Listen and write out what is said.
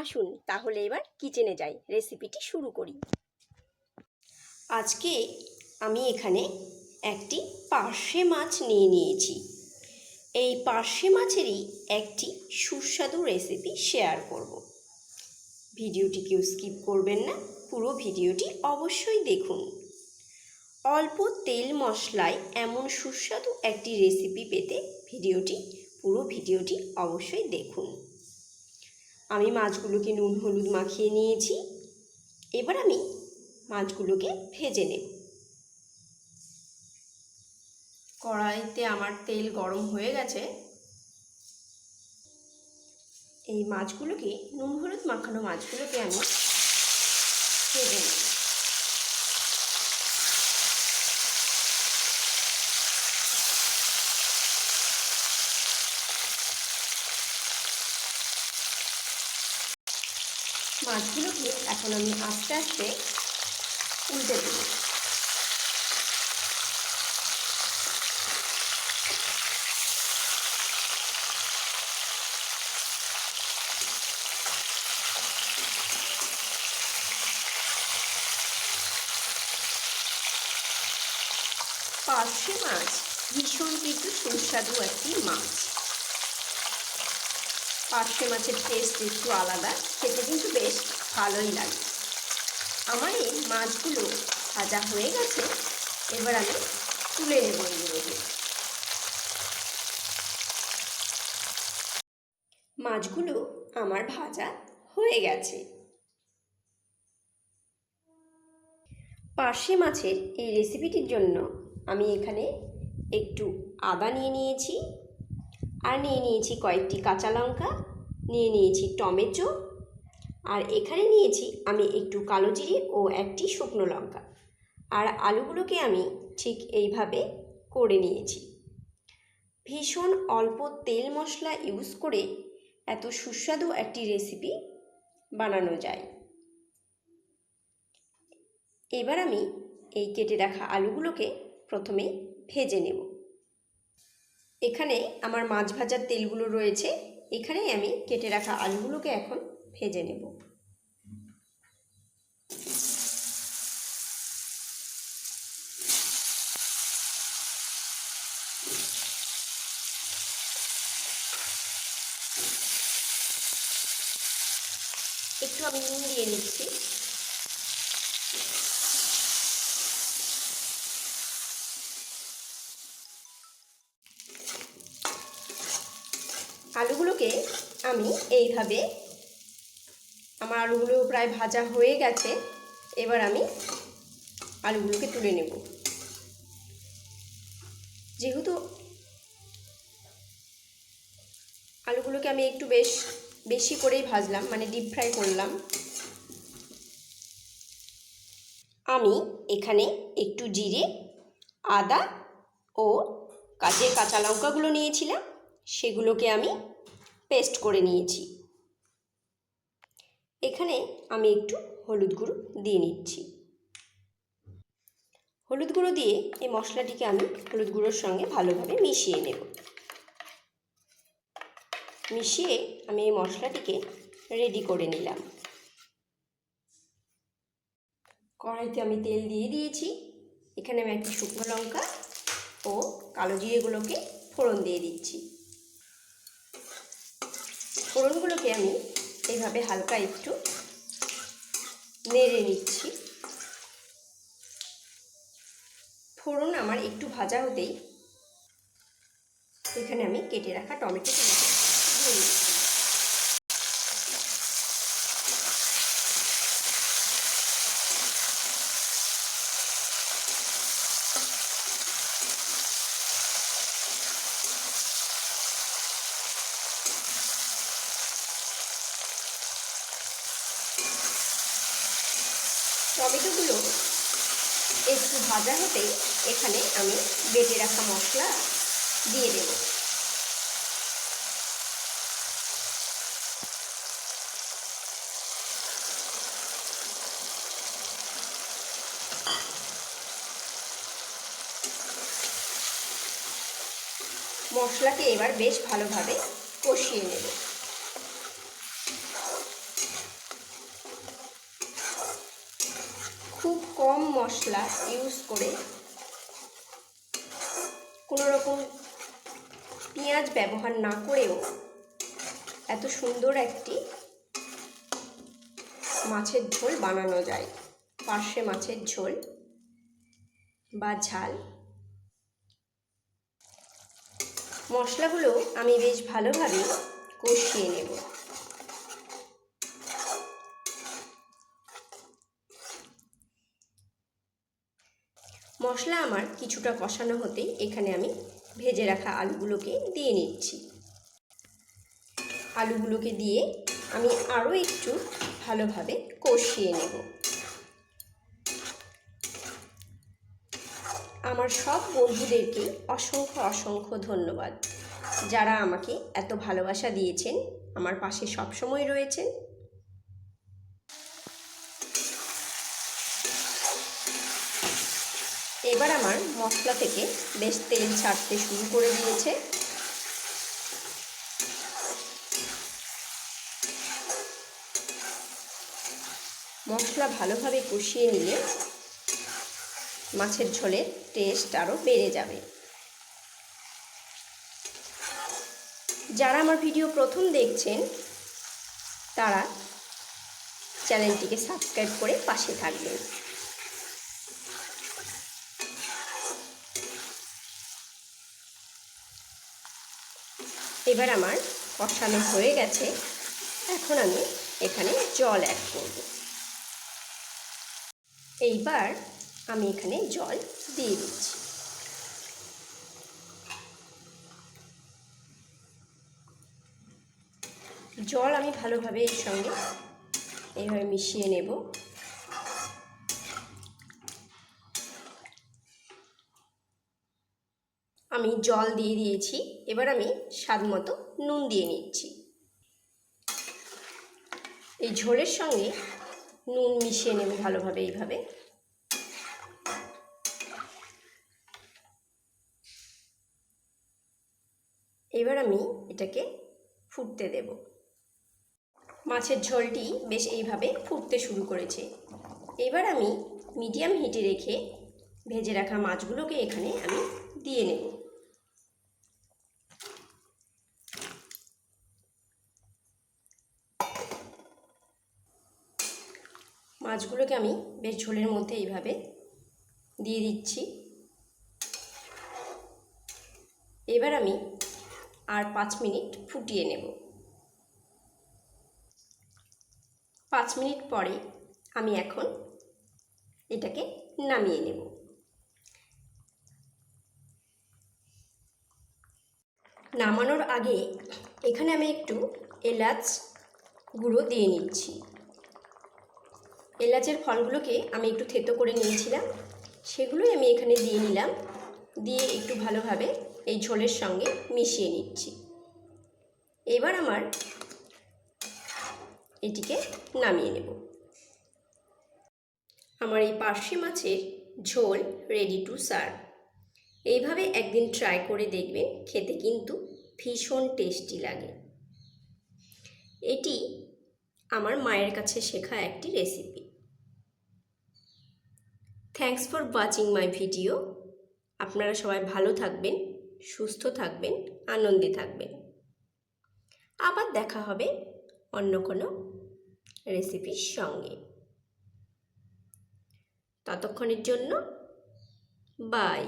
আসুন তাহলে এবার কিচেনে যাই। রেসিপিটি শুরু করি। আজকে আমি এখানে একটি পার্শে মাছ নিয়ে নিয়েছি। এই পার্শে মাছেরই একটি সুস্বাদু রেসিপি শেয়ার করব। ভিডিওটি কেউ স্কিপ করবেন না, পুরো ভিডিওটি অবশ্যই দেখুন। অল্প তেল মশলায় এমন সুস্বাদু একটি রেসিপি পেতে ভিডিওটি, পুরো ভিডিওটি অবশ্যই দেখুন। আমি মাছগুলোকে নুন, হলুদ মাখিয়ে নিয়েছি। এবার আমি মাছগুলোকে ভেজে নেব। কড়াইতে আমার তেল গরম হয়ে গেছে। এই মাছগুলোকে, নুন, হলুদ মাখানো মাছগুলোকে আমি ভেজে নেব। মাছগুলোকে এখন আমি আস্তে আস্তে উল্টে দেব। পার্শে মাছ ভীষণ কিন্তু সুস্বাদু একটি মাছ। পার্শে মাছের টেস্ট একটু আলাদা, খেতে কিন্তু বেশ ভালোই লাগে। আমার এই মাছগুলো ভাজা হয়ে গেছে, এবার আমি তুলে নেব এগুলোকে মাছগুলো আমার ভাজা হয়ে গেছে। পার্শে মাছের এই রেসিপিটির জন্য আমি এখানে একটু আদা নিয়ে নিয়েছি আর নিয়ে নিয়েছি কয়েকটি কাঁচা লঙ্কা, নিয়ে নিয়েছি টমেটো, আর এখানে নিয়েছি আমি একটু কালো জিরে ও একটি শুকনো লঙ্কা। আর আলুগুলোকে আমি ঠিক এইভাবে করে নিয়েছি। ভীষণ অল্প তেল মশলা ইউজ করে এত সুস্বাদু একটি রেসিপি বানানো যায়। এবার আমি এই কেটে রাখা আলুগুলোকে প্রথমে ভেজে নেব। এখানে আমার মাছ ভাজার তেলগুলো রয়েছে, এখানেই আমি কেটে রাখা আলুগুলোকে এখন ভেজে নেব। একটু আমি নুন দিয়ে নিচ্ছি। আলুগুলোকে আমি এইভাবে আমার আলুগুলো প্রায় ভাজা হয়ে গেছে, এবার আমি আলুগুলোকে তুলে নেব। যেহেতু আলুগুলোকে আমি একটু বেশ, বেশি করেই ভাজলাম মানে ডিপ ফ্রাই করলাম, আমি এখানে একটু জিরে, আদা ও কাঁচের কাঁচা লঙ্কাগুলো নিয়েছিলাম। সেগুলোকে আমি পেস্ট করে নিয়েছি। এখানে আমি একটু হলুদ গুঁড়ো দিয়ে নিচ্ছি। হলুদ গুঁড়ো দিয়ে এই মশলাটিকে আমি হলুদ গুঁড়োর সঙ্গে ভালোভাবে মিশিয়ে নেব। মিশিয়ে আমি এই মশলাটিকে রেডি করে নিলাম। কড়াইতে আমি তেল দিয়ে দিয়েছি। এখানে আমি একটি শুকনো লঙ্কা ও কালো জিরেগুলোকে ফোড়ন দিয়ে দিচ্ছি। ফোড়নগুলোকে আমি এইভাবে হালকা একটু নেড়ে নিচ্ছি। ফোড়ন আমার একটু ভাজা হতেই এখানে আমি কেটে রাখা টমেটো টমেটোগুলো একটু ভাজা হতেই এখানে আমি বেটে রাখা মশলা দিয়ে দেব। মশলাকে এবার বেশ ভালোভাবে কষিয়ে নেব। কম মশলা ইউজ করে কোনো রকম পেঁয়াজ ব্যবহার না করেও এত সুন্দর একটি মাছের ঝোল বানানো যায়। পার্শে মাছের ঝোল বা ঝাল। মশলাগুলো আমি বেশ ভালোভাবে কষিয়ে নেব। মশলা আমার কিছুটা কষানো হতেই এখানে আমি ভেজে রাখা আলুগুলোকে দিয়ে নিচ্ছি। আলুগুলোকে দিয়ে আমি আরও একটু ভালোভাবে কষিয়ে নেব। আমার সব বন্ধুদেরকে অসংখ্য অসংখ্য ধন্যবাদ। যারা আমাকে এত ভালোবাসা দিয়েছেন, আমার পাশে সবসময় রয়েছেন এবার আমার মশলা থেকে বেশ তেল ছাড়তে শুরু করে দিয়েছে। মশলা ভালোভাবে কষিয়ে নিলে মাছের ঝোলের টেস্ট আরও বেড়ে যাবে। যারা আমার ভিডিও প্রথম দেখছেন, তারা চ্যানেলটিকে সাবস্ক্রাইব করে পাশে থাকবেন। এবার আমার কষানো হয়ে গেছে। এখন আমি এখানে জল অ্যাড করব। এইবার আমি এখানে জল দিয়ে দিচ্ছি। জল আমি ভালোভাবে এর সঙ্গে এইভাবে মিশিয়ে নেব। আমি জল দিয়ে দিয়েছি। এবার আমি স্বাদ মতো নুন দিয়ে নিচ্ছি। এই ঝোলের সঙ্গে নুন মিশিয়ে নেব ভালোভাবে এইভাবে। এবার আমি এটাকে ফুটতে দেব। মাছের ঝোলটি বেশ এইভাবে ফুটতে শুরু করেছে। এবার আমি মিডিয়াম হিটে রেখে ভেজে রাখা মাছগুলোকে এখানে আমি দিয়ে নেব। মাছগুলোকে আমি বেশ ঝোলের মধ্যে এইভাবে দিয়ে দিচ্ছি। এবার আমি আর পাঁচ মিনিট ফুটিয়ে নেব। পাঁচ মিনিট পরে আমি এখন এটাকে নামিয়ে নেব। নামানোর আগে এখানে আমি একটু এলাচ গুঁড়ো দিয়ে নিচ্ছি। এলাচের ফলগুলোকে আমি একটু থেতো করে নিয়েছিলাম। সেগুলোই আমি এখানে দিয়ে নিলাম। দিয়ে একটু ভালোভাবে এই ঝোলের সঙ্গে মিশিয়ে নিচ্ছি। এবার আমার এটিকে নামিয়ে নেব। আমার এই পার্শে মাছের ঝোল রেডি টু সার্ভ এইভাবে একদিন ট্রাই করে দেখবেন, খেতে কিন্তু ভীষণ টেস্টি লাগে। এটি আমার মায়ের কাছে শেখা একটি recipe thanks for watching my video আপনারা সবাই ভালো থাকবেন, সুস্থ থাকবেন, আনন্দে থাকবেন। আবার দেখা হবে অন্য কোনো রেসিপির সঙ্গে। ততক্ষণের জন্য বাই